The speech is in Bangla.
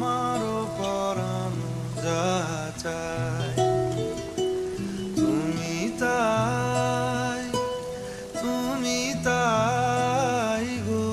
আমারও পরম যা তুমি তাই তুমি তাই গো